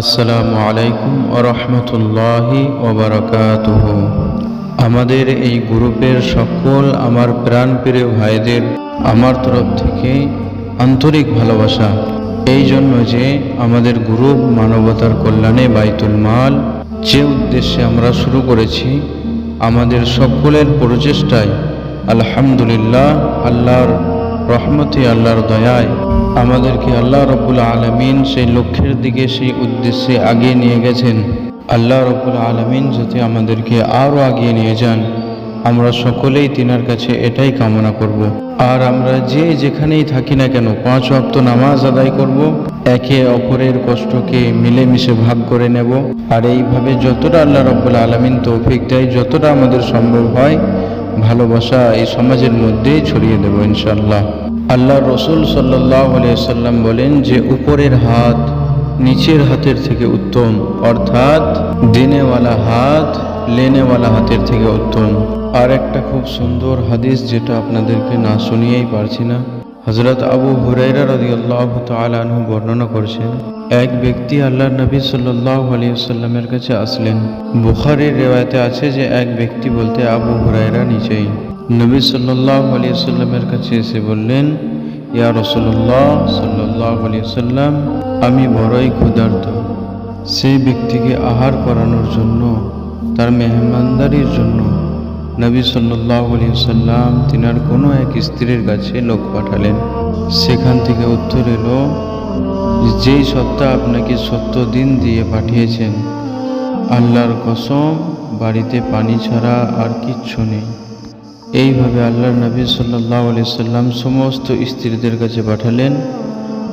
আসসালামু আলাইকুম রহমতুল্লাহি ওবরাকাতুহ আমাদের এই গ্রুপের সকল আমার প্রাণ প্রাণপ্রিয় ভাইদের আমার তরফ থেকে আন্তরিক ভালোবাসা। এই জন্য যে আমাদের গ্রুপ মানবতার কল্যাণে বাইতুল মাল যে উদ্দেশ্যে আমরা শুরু করেছি, আমাদের সকলের প্রচেষ্টায় আলহামদুলিল্লাহ, আল্লাহর রহমতে আল্লাহর দয়ায় আমাদেরকে আল্লাহ রব্বুল আলমিন সেই লক্ষ্যের দিকে, সেই উদ্দেশ্যে আগিয়ে নিয়ে গেছেন আল্লাহ রব্বুল আলমিন যাতে আমাদেরকে আরও আগিয়ে নিয়ে যান, আমরা সকলেই তিনার কাছে এটাই কামনা করব। আর আমরা যে যেখানেই থাকি না কেন, পাঁচ অক্ত নামাজ আদায় করব। একে অপরের কষ্টকে মিলেমিশে ভাগ করে নেব আর এইভাবে যতটা আল্লাহ রব্বুল আলমিন তৌফিক দেয়, যতটা আমাদের সম্ভব হয়, ভালোবাসা এই সমাজের মধ্যেই ছড়িয়ে দেব ইনশাল্লাহ আল্লাহ রসুল সাল্লাম বলেন যে উপরের হাত নিচের হাতের থেকে উত্তম, অর্থাৎ দিনেওয়ালা হাত লেনেওয়ালা হাতের থেকে উত্তম। আর একটা খুব সুন্দর হাদিস যেটা আপনাদেরকে না শুনিয়েই পারছি না। হজরত আবু হুরাইরা রদিয়াল্লাহ তালু বর্ণনা করছেন, এক ব্যক্তি আল্লাহ নবী সাল্লাহ আলিয়াল্লামের কাছে আসলেন। বুখারির রেওয়ায়তে আছে যে এক ব্যক্তি বলতে আবু হুরাইরা নিচেই। নবী সাল্লাহ আলিয়াল্লামের কাছে এসে বললেন ইয়া রসল্লাহ সাল্লাহ আলিয়াল্লাম আমি বড়ই ক্ষুধার্ত। সেই ব্যক্তিকে আহার করানোর জন্য, তার মেহমানদারির জন্য নবী সাল্লাহ সাল্লাম তিনার কোনো এক স্ত্রীর কাছে লোক পাঠালেন। সেখান থেকে উত্তর এলো, যেই সত্তা আপনাকে সত্য দিন দিয়ে পাঠিয়েছেন, আল্লাহর কসম, বাড়িতে পানি ছাড়া আর কিচ্ছু নেই। এইভাবে আল্লাহর নবী সাল্লাহ আলি সাল্লাম সমস্ত স্ত্রীদের কাছে পাঠালেন।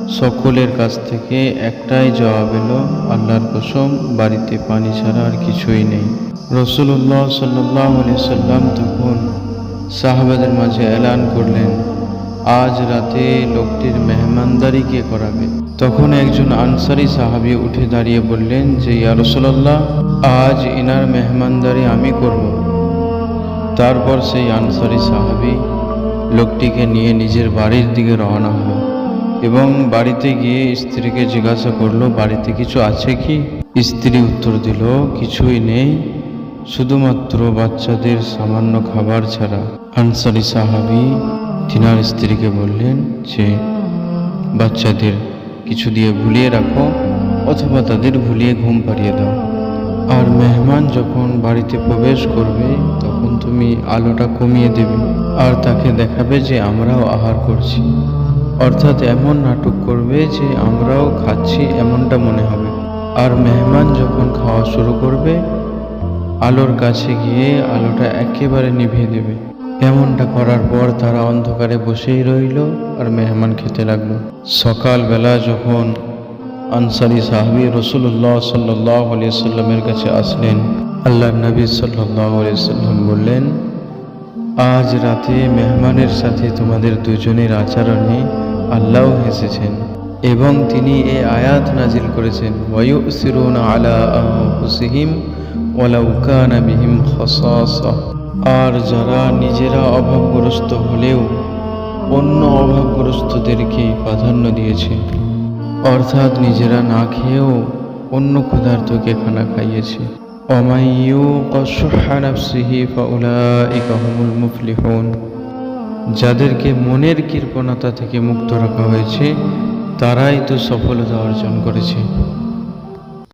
সকলের কাছ থেকে একটাই জবাব এলো, আল্লাহর কসম, বাড়িতে পানি ছাড়া আর কিছুই নেই। রসুল্লাহ সাল্লাহ আলি সাল্লাম তখন সাহাবাদের মাঝে এলান করলেন, আজ রাতে লোকটির মেহমানদারি কে করাবে। তখন একজন আনসারি সাহাবি উঠে দাঁড়িয়ে বললেন যে, ইয়া রসুল্লাহ আজ এনার মেহমানদারি আমি করব। তারপর সেই আনসারি সাহাবি লোকটিকে নিয়ে নিজের বাড়ির দিকে রওনা হলো এবং বাড়িতে গিয়ে স্ত্রীকে জিজ্ঞাসা করল, বাড়িতে কিছু আছে কি? স্ত্রী উত্তর দিল, কিছুই নেই, শুধুমাত্র বাচ্চাদের সামান্য খাবার ছাড়া। আনসারি সাহাবি তিনার স্ত্রীকে বললেন, যে বাচ্চাদের কিছু দিয়ে ভুলিয়ে রাখো অথবা তাদের ভুলিয়ে ঘুম পাড়িয়ে দাও। আর মেহমান যখন বাড়িতে প্রবেশ করবে তুমি আলোটা কমিয়ে দেবে আর তাকে দেখাবে যে আমরাও আহার করছি। অর্থাৎ এমন নাটক করবে যে আমরাও খাচ্ছি এমনটা মনে হবে। আর মেহমান যখন খাওয়া শুরু করবে, আলোর কাছে গিয়ে আলোটা একেবারে নিভিয়ে দেবে। এমনটা করার পর তারা অন্ধকারে বসেই রইল আর মেহমান খেতে লাগল। সকালবেলা যখন আনসারি সাহাবি রসুল্লাহ সাল্লাহ আলিয়া সাল্লামের কাছে আসলেন আল্লাহ নবী সাল্লাম বললেন, আজ রাতে মেহমানের সাথে তোমাদের দুজনের আচরণে আল্লাহ হেসেছেন এবং তিনি এ আয়াত নাজিল করেছেন ওয়ুসিরুন আলা আনফুসিহিম ওয়ালাউ কানা বিহিম খাসাসা আর যারা নিজেরা অভাবগ্রস্ত হলেও অন্য অভাবগ্রস্তদেরকে প্রাধান্য দিয়েছে, অর্থাৎ নিজেরা না খেয়েও অন্য ক্ষুধার্তকে খানা খাইয়েছে। অমাইয়ু কশুহানাফসিহি ফাউলাইকা হুমুল মুফলিহুন যাদেরকে মনের কৃপণতা থেকে মুক্ত রাখা হয়েছে, তারাই তো সফলতা অর্জন করেছে।